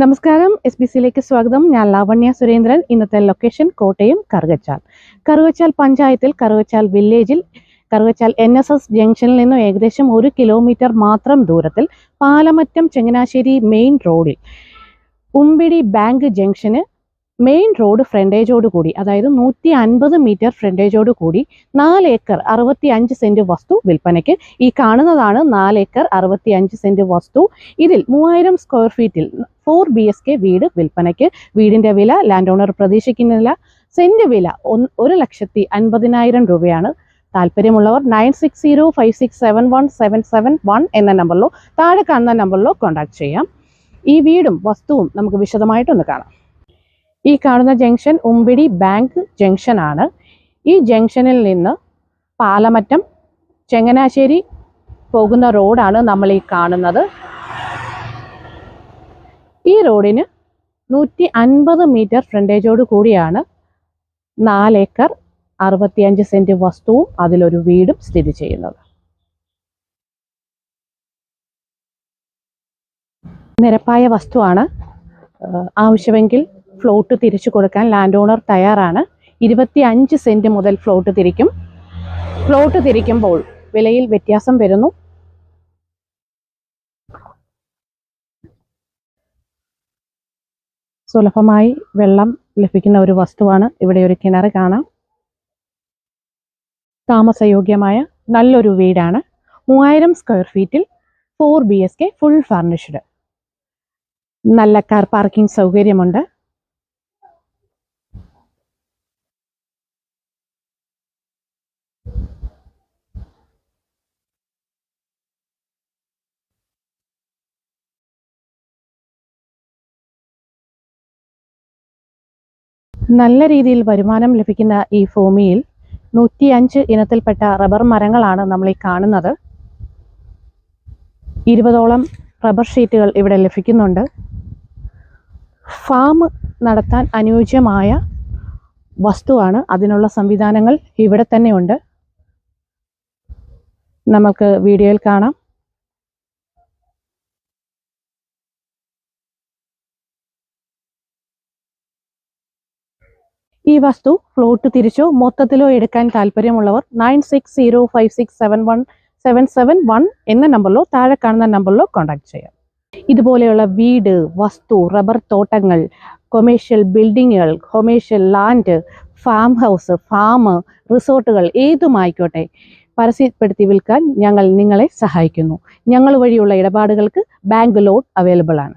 നമസ്കാരം. S B സിയിലേക്ക് സ്വാഗതം. ഞാൻ ലാവണ്യ സുരേന്ദ്രൻ. ഇന്നത്തെ ലൊക്കേഷൻ കോട്ടയം കറുകച്ചാൽ. കറുകച്ചാൽ പഞ്ചായത്തിൽ കറുകച്ചാൽ വില്ലേജിൽ കറുകച്ചാൽ എൻ എസ് എസ് ജംഗ്ഷനിൽ നിന്നും ഏകദേശം ഒരു കിലോമീറ്റർ മാത്രം ദൂരത്തിൽ പാലമറ്റം ചങ്ങനാശ്ശേരി മെയിൻ റോഡിൽ ഉമ്പിടി ബാങ്ക് ജംഗ്ഷന് മെയിൻ റോഡ് ഫ്രണ്ടേജോട് കൂടി അതായത് നൂറ്റി അൻപത് മീറ്റർ ഫ്രണ്ടേജോട് കൂടി നാല് ഏക്കർ അറുപത്തി അഞ്ച് സെന്റ് വസ്തു വിൽപ്പനയ്ക്ക്. ഈ കാണുന്നതാണ് നാല് ഏക്കർ അറുപത്തി അഞ്ച് സെന്റ് വസ്തു. ഇതിൽ മൂവായിരം സ്ക്വയർ ഫീറ്റിൽ ഫോർ ബി എസ് കെ വീട് വിൽപ്പനയ്ക്ക്. വീടിന്റെ വില ലാൻഡ് ഓണർ പ്രതീക്ഷിക്കുന്നില്ല. സെന്റ് വില ഒരു ലക്ഷത്തി അൻപതിനായിരം രൂപയാണ്. താല്പര്യമുള്ളവർ nine six zero five six seven one seven seven one എന്ന നമ്പറിലോ താഴെ കാണുന്ന നമ്പറിലോ കോൺടാക്ട് ചെയ്യാം. ഈ വീടും വസ്തുവും നമുക്ക് വിശദമായിട്ടൊന്ന് കാണാം. ഈ കാണുന്ന ജംഗ്ഷൻ ഉമ്പിടി ബാങ്ക് ജംഗ്ഷനാണ് ഈ ജംഗ്ഷനിൽ നിന്ന് പാലമറ്റം ചെങ്ങനാശ്ശേരി പോകുന്ന റോഡാണ് നമ്മൾ ഈ കാണുന്നത്. റോഡിന് നൂറ്റി അൻപത് മീറ്റർ ഫ്രണ്ടേജോട് കൂടിയാണ് നാലേക്കർ അറുപത്തിയഞ്ച് സെന്റ് വസ്തുവും അതിലൊരു വീടും സ്ഥിതി ചെയ്യുന്നത്. നിരപ്പായ വസ്തുവാണ്. ആവശ്യമെങ്കിൽ ഫ്ലോട്ട് തിരിച്ചു കൊടുക്കാൻ ലാൻഡ് ഓണർ തയ്യാറാണ്. ഇരുപത്തി അഞ്ച് സെന്റ് മുതൽ ഫ്ലോട്ട് തിരിക്കും. ഫ്ലോട്ട് തിരിക്കുമ്പോൾ വിലയിൽ വ്യത്യാസം വരുന്നു. സുലഭമായി വെള്ളം ലഭിക്കുന്ന ഒരു വസ്തുവാണ് ഇവിടെ ഒരു കിണർ കാണാം. താമസയോഗ്യമായ നല്ലൊരു വീടാണ്. മൂവായിരം സ്ക്വയർ ഫീറ്റിൽ four B H K full furnished നല്ല കാർ പാർക്കിംഗ് സൗകര്യമുണ്ട്. നല്ല രീതിയിൽ വരുമാനം ലഭിക്കുന്ന ഈ ഭൂമിയിൽ നൂറ്റി അഞ്ച് ഇനത്തിൽപ്പെട്ട റബ്ബർ മരങ്ങളാണ് നമ്മൾ ഈ കാണുന്നത്. ഇരുപതോളം റബ്ബർ ഷീറ്റുകൾ ഇവിടെ ലഭിക്കുന്നുണ്ട്. ഫാം നടത്താൻ അനുയോജ്യമായ വസ്തുവാണ്. അതിനുള്ള സംവിധാനങ്ങൾ ഇവിടെ തന്നെയുണ്ട്. നമുക്ക് വീഡിയോയിൽ കാണാം. ഈ വസ്തു ഫ്ലോട്ട് തിരിച്ചോ? മൊത്തത്തിലോ എടുക്കാൻ താല്പര്യമുള്ളവർ nine six zero five six seven one seven seven one എന്ന നമ്പറിലോ താഴെ കാണുന്ന നമ്പറിലോ കോൺടാക്ട് ചെയ്യാം. ഇതുപോലെയുള്ള വീട് വസ്തു റബ്ബർ തോട്ടങ്ങൾ commercial ബിൽഡിങ്ങുകൾ commercial land farm house farm റിസോർട്ടുകൾ ഏതുമായിക്കോട്ടെ പരസ്യപ്പെടുത്തി വിൽക്കാൻ ഞങ്ങൾ നിങ്ങളെ സഹായിക്കുന്നു. ഞങ്ങൾ വഴിയുള്ള ഇടപാടുകൾക്ക് ബാങ്ക് ലോൺ അവൈലബിൾ ആണ്.